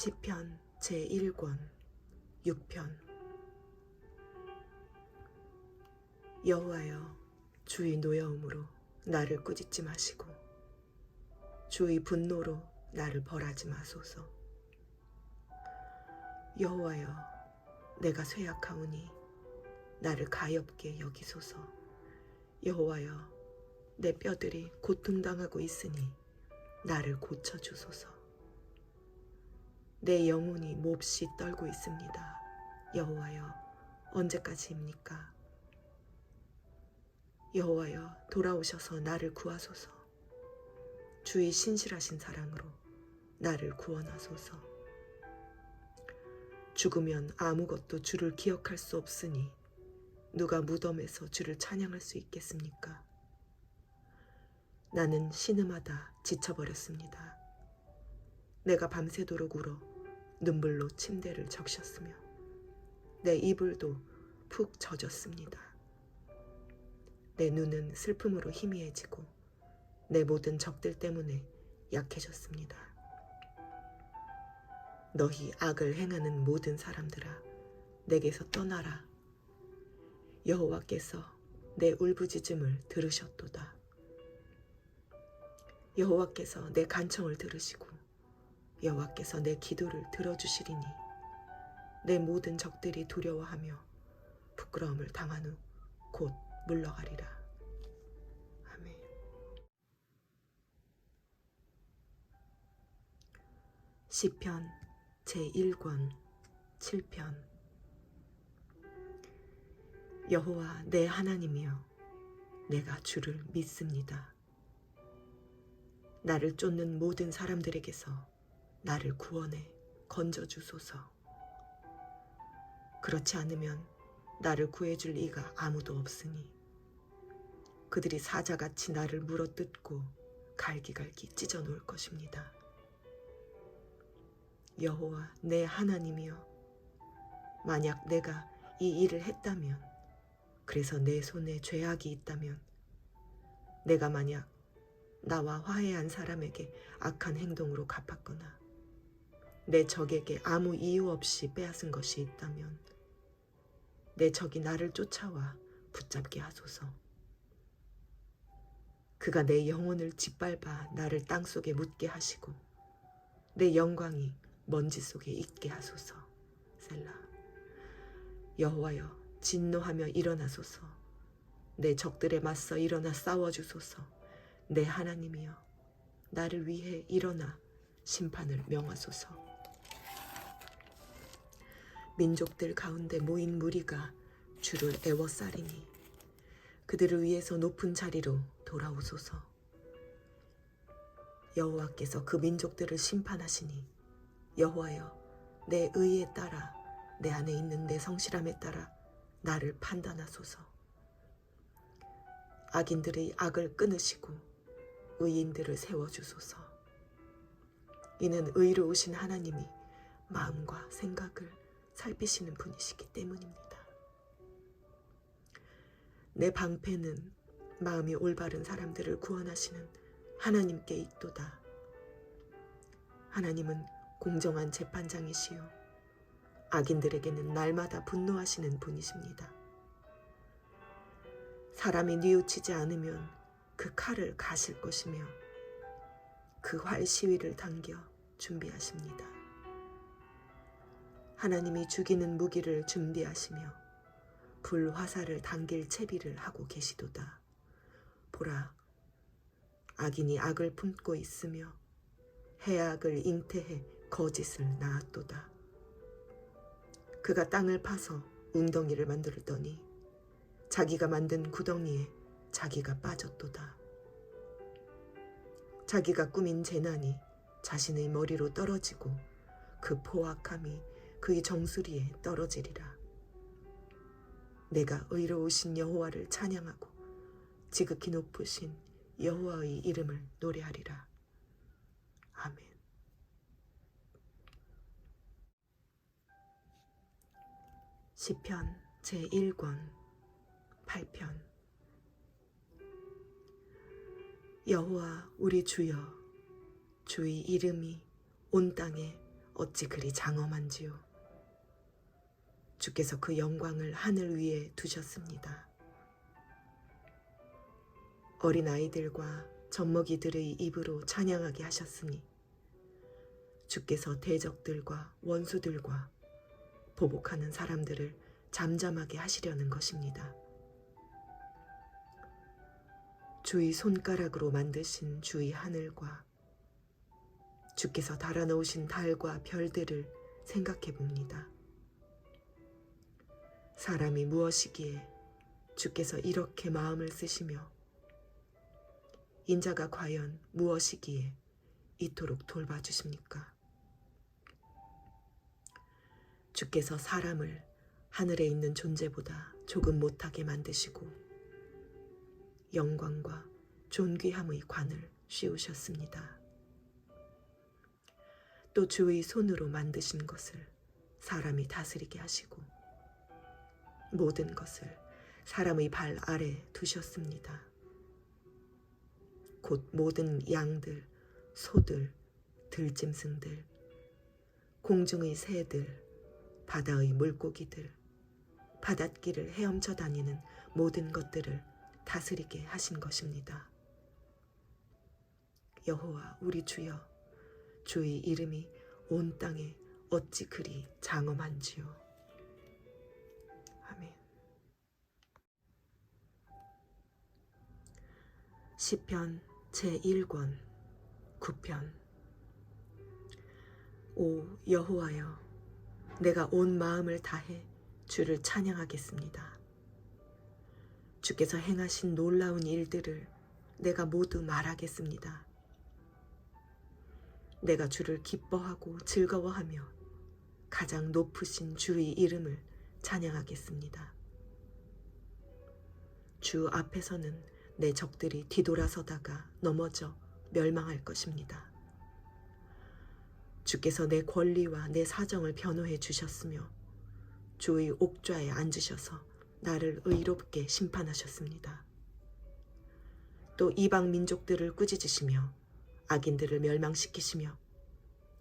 시편 제1권 6편. 여호와여 주의 노여움으로 나를 꾸짖지 마시고 주의 분노로 나를 벌하지 마소서. 여호와여 내가 쇠약하오니 나를 가엾게 여기소서. 여호와여 내 뼈들이 고통당하고 있으니 나를 고쳐 주소서 내 영혼이 몹시 떨고 있습니다. 여호와여, 언제까지입니까? 여호와여, 돌아오셔서 나를 구하소서. 주의 신실하신 사랑으로 나를 구원하소서. 죽으면 아무것도 주를 기억할 수 없으니 누가 무덤에서 주를 찬양할 수 있겠습니까? 나는 신음하다 지쳐버렸습니다. 내가 밤새도록 울어 눈물로 침대를 적셨으며 내 이불도 푹 젖었습니다. 내 눈은 슬픔으로 희미해지고 내 모든 적들 때문에 약해졌습니다. 너희 악을 행하는 모든 사람들아 내게서 떠나라. 여호와께서 내 울부짖음을 들으셨도다. 여호와께서 내 간청을 들으시고 여호와께서 내 기도를 들어주시리니 내 모든 적들이 두려워하며 부끄러움을 당한 후 곧 물러가리라. 아멘. 시편 제1권 7편 여호와 내 하나님이여 내가 주를 믿습니다. 나를 쫓는 모든 사람들에게서 나를 구원해 건져 주소서. 그렇지 않으면 나를 구해줄 이가 아무도 없으니 그들이 사자같이 나를 물어뜯고 갈기갈기 찢어 놓을 것입니다. 여호와 내 하나님이여 만약 내가 이 일을 했다면 그래서 내 손에 죄악이 있다면 내가 만약 나와 화해한 사람에게 악한 행동으로 갚았거나 내 적에게 아무 이유 없이 빼앗은 것이 있다면 내 적이 나를 쫓아와 붙잡게 하소서. 그가 내 영혼을 짓밟아 나를 땅 속에 묻게 하시고 내 영광이 먼지 속에 있게 하소서. 셀라. 여호와여 진노하며 일어나소서. 내 적들에 맞서 일어나 싸워 주소서. 내 하나님이여 나를 위해 일어나 심판을 명하소서. 민족들 가운데 모인 무리가 주를 애워싸리니 그들을 위해서 높은 자리로 돌아오소서. 여호와께서 그 민족들을 심판하시니 여호와여 내 의에 따라 내 안에 있는 내 성실함에 따라 나를 판단하소서. 악인들의 악을 끊으시고 의인들을 세워주소서. 이는 의로우신 하나님이 마음과 생각을 살피시는 분이시기 때문입니다. 내 방패는 마음이 올바른 사람들을 구원하시는 하나님께 있도다. 하나님은 공정한 재판장이시요. 악인들에게는 날마다 분노하시는 분이십니다. 사람이 뉘우치지 않으면 그 칼을 가실 것이며 그 활 시위를 당겨 준비하십니다. 하나님이 죽이는 무기를 준비하시며 불 화살을 당길 채비를 하고 계시도다. 보라, 악인이 악을 품고 있으며 해악을 잉태해 거짓을 낳았도다. 그가 땅을 파서 웅덩이를 만들더니 자기가 만든 구덩이에 자기가 빠졌도다. 자기가 꾸민 재난이 자신의 머리로 떨어지고 그 포악함이 그의 정수리에 떨어지리라. 내가 의로우신 여호와를 찬양하고 지극히 높으신 여호와의 이름을 노래하리라. 아멘. 시편 제1권 8편 여호와 우리 주여 주의 이름이 온 땅에 어찌 그리 장엄한지요. 주께서 그 영광을 하늘 위에 두셨습니다. 어린 아이들과 젖먹이들의 입으로 찬양하게 하셨으니 주께서 대적들과 원수들과 보복하는 사람들을 잠잠하게 하시려는 것입니다. 주의 손가락으로 만드신 주의 하늘과 주께서 달아놓으신 달과 별들을 생각해 봅니다. 사람이 무엇이기에 주께서 이렇게 마음을 쓰시며 인자가 과연 무엇이기에 이토록 돌봐주십니까? 주께서 사람을 하늘에 있는 존재보다 조금 못하게 만드시고 영광과 존귀함의 관을 씌우셨습니다. 또 주의 손으로 만드신 것을 사람이 다스리게 하시고 모든 것을 사람의 발 아래 두셨습니다. 곧 모든 양들, 소들, 들짐승들, 공중의 새들, 바다의 물고기들, 바닷길을 헤엄쳐 다니는 모든 것들을 다스리게 하신 것입니다. 여호와 우리 주여, 주의 이름이 온 땅에 어찌 그리 장엄한지요. 시편 제1권 9편 오 여호와여 내가 온 마음을 다해 주를 찬양하겠습니다. 주께서 행하신 놀라운 일들을 내가 모두 말하겠습니다. 내가 주를 기뻐하고 즐거워하며 가장 높으신 주의 이름을 찬양하겠습니다. 주 앞에서는 내 적들이 뒤돌아서다가 넘어져 멸망할 것입니다. 주께서 내 권리와 내 사정을 변호해 주셨으며 주의 옥좌에 앉으셔서 나를 의롭게 심판하셨습니다. 또 이방 민족들을 꾸짖으시며 악인들을 멸망시키시며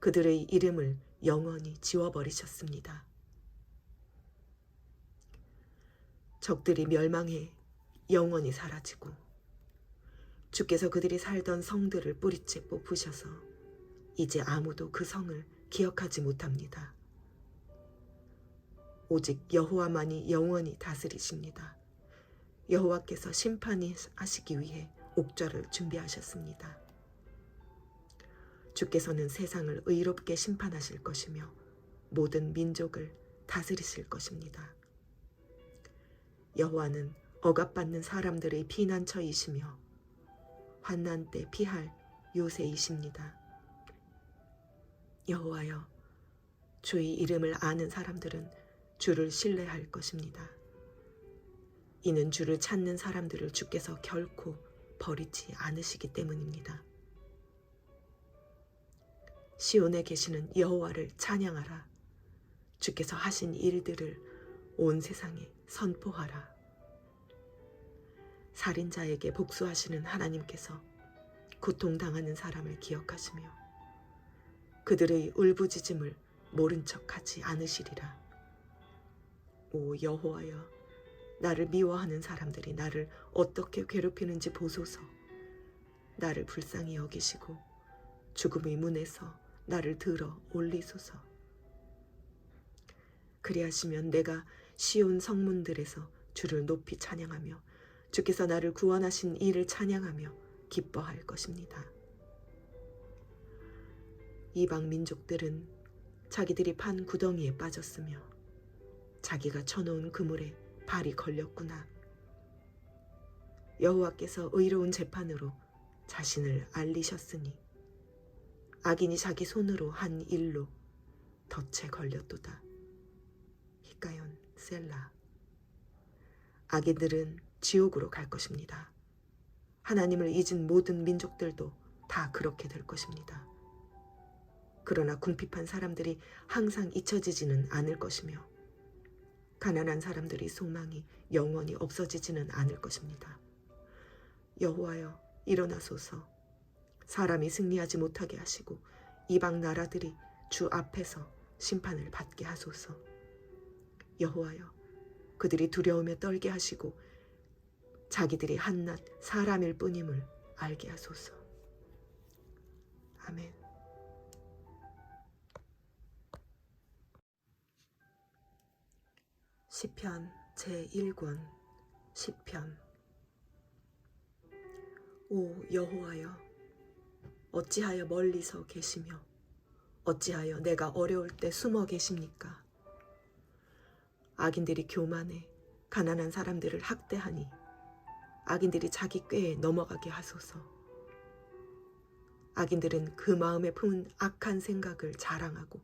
그들의 이름을 영원히 지워버리셨습니다. 적들이 멸망해 영원히 사라지고 주께서 그들이 살던 성들을 뿌리째 뽑으셔서 이제 아무도 그 성을 기억하지 못합니다. 오직 여호와만이 영원히 다스리십니다. 여호와께서 심판이 하시기 위해 옥좌를 준비하셨습니다. 주께서는 세상을 의롭게 심판하실 것이며 모든 민족을 다스리실 것입니다. 여호와는 억압받는 사람들의 피난처이시며 환난 때 피할 요새이십니다. 여호와여, 주의 이름을 아는 사람들은 주를 신뢰할 것입니다. 이는 주를 찾는 사람들을 주께서 결코 버리지 않으시기 때문입니다. 시온에 계시는 여호와를 찬양하라. 주께서 하신 일들을 온 세상에 선포하라. 살인자에게 복수하시는 하나님께서 고통당하는 사람을 기억하시며 그들의 울부짖음을 모른 척하지 않으시리라. 오 여호와여, 나를 미워하는 사람들이 나를 어떻게 괴롭히는지 보소서. 나를 불쌍히 여기시고 죽음의 문에서 나를 들어 올리소서. 그리하시면 내가 시온 성문들에서 주를 높이 찬양하며 주께서 나를 구원하신 이를 찬양하며 기뻐할 것입니다. 이방 민족들은 자기들이 판 구덩이에 빠졌으며 자기가 쳐놓은 그물에 발이 걸렸구나. 여호와께서 의로운 재판으로 자신을 알리셨으니 악인이 자기 손으로 한 일로 덫에 걸렸도다. 히가연 셀라 악인들은 지옥으로 갈 것입니다. 하나님을 잊은 모든 민족들도 다 그렇게 될 것입니다. 그러나 궁핍한 사람들이 항상 잊혀지지는 않을 것이며 가난한 사람들의 소망이 영원히 없어지지는 않을 것입니다. 여호와여 일어나소서 사람이 승리하지 못하게 하시고 이방 나라들이 주 앞에서 심판을 받게 하소서. 여호와여, 그들이 두려움에 떨게 하시고 자기들이 한낱 사람일 뿐임을 알게 하소서. 아멘. 시편 제1권 시편 오 여호와여 어찌하여 멀리서 계시며 어찌하여 내가 어려울 때 숨어 계십니까 악인들이 교만해 가난한 사람들을 학대하니 악인들이 자기 꾀에 넘어가게 하소서 악인들은 그 마음에 품은 악한 생각을 자랑하고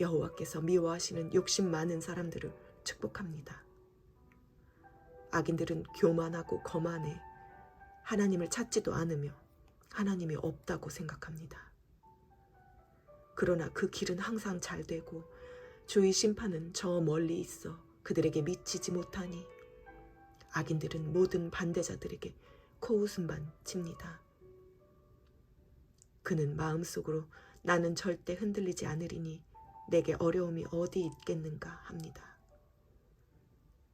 여호와께서 미워하시는 욕심 많은 사람들을 축복합니다. 악인들은 교만하고 거만해 하나님을 찾지도 않으며 하나님이 없다고 생각합니다. 그러나 그 길은 항상 잘 되고 주의 심판은 저 멀리 있어 그들에게 미치지 못하니 악인들은 모든 반대자들에게 코웃음만 칩니다. 그는 마음속으로 나는 절대 흔들리지 않으리니 내게 어려움이 어디 있겠는가 합니다.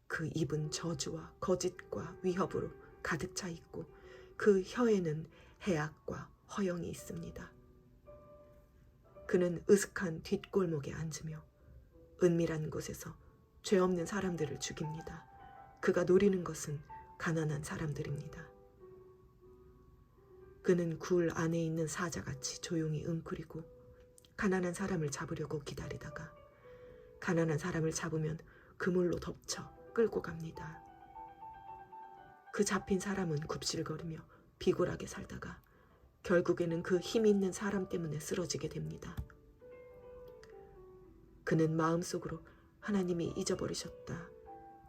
그 입은 저주와 거짓과 위협으로 가득 차 있고 그 혀에는 해악과 허영이 있습니다. 그는 으슥한 뒷골목에 앉으며 은밀한 곳에서 죄 없는 사람들을 죽입니다. 그가 노리는 것은 가난한 사람들입니다. 그는 굴 안에 있는 사자같이 조용히 웅크리고 가난한 사람을 잡으려고 기다리다가 가난한 사람을 잡으면 그물로 덮쳐 끌고 갑니다. 그 잡힌 사람은 굽실거리며 비굴하게 살다가 결국에는 그 힘 있는 사람 때문에 쓰러지게 됩니다. 그는 마음속으로 하나님이 잊어버리셨다.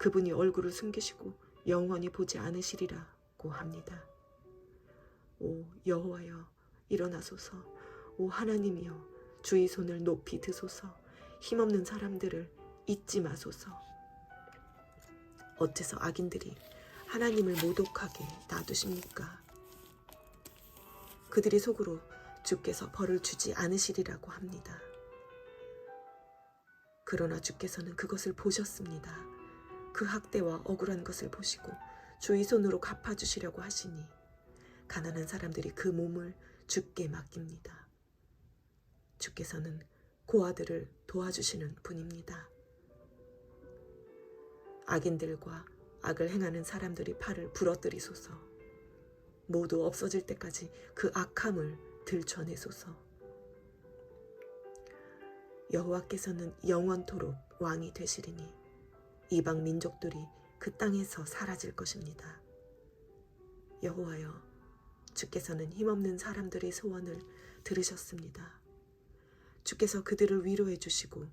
그분이 얼굴을 숨기시고 영원히 보지 않으시리라고 합니다. 오 여호와여 일어나소서 오 하나님이여 주의 손을 높이 드소서 힘없는 사람들을 잊지 마소서 어째서 악인들이 하나님을 모독하게 놔두십니까? 그들이 속으로 주께서 벌을 주지 않으시리라고 합니다. 그러나 주께서는 그것을 보셨습니다. 그 학대와 억울한 것을 보시고 주의 손으로 갚아주시려고 하시니 가난한 사람들이 그 몸을 주께 맡깁니다. 주께서는 고아들을 도와주시는 분입니다. 악인들과 악을 행하는 사람들이 팔을 부러뜨리소서. 모두 없어질 때까지 그 악함을 들춰내소서. 여호와께서는 영원토록 왕이 되시리니 이방 민족들이 그 땅에서 사라질 것입니다. 여호와여, 주께서는 힘없는 사람들의 소원을 들으셨습니다. 주께서 그들을 위로해 주시고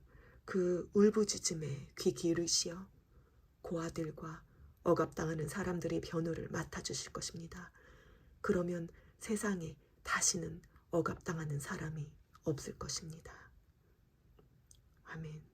그 울부짖음에 귀 기울이시어 고아들과 억압당하는 사람들의 변호를 맡아주실 것입니다. 그러면 세상에 다시는 억압당하는 사람이 없을 것입니다. 아멘.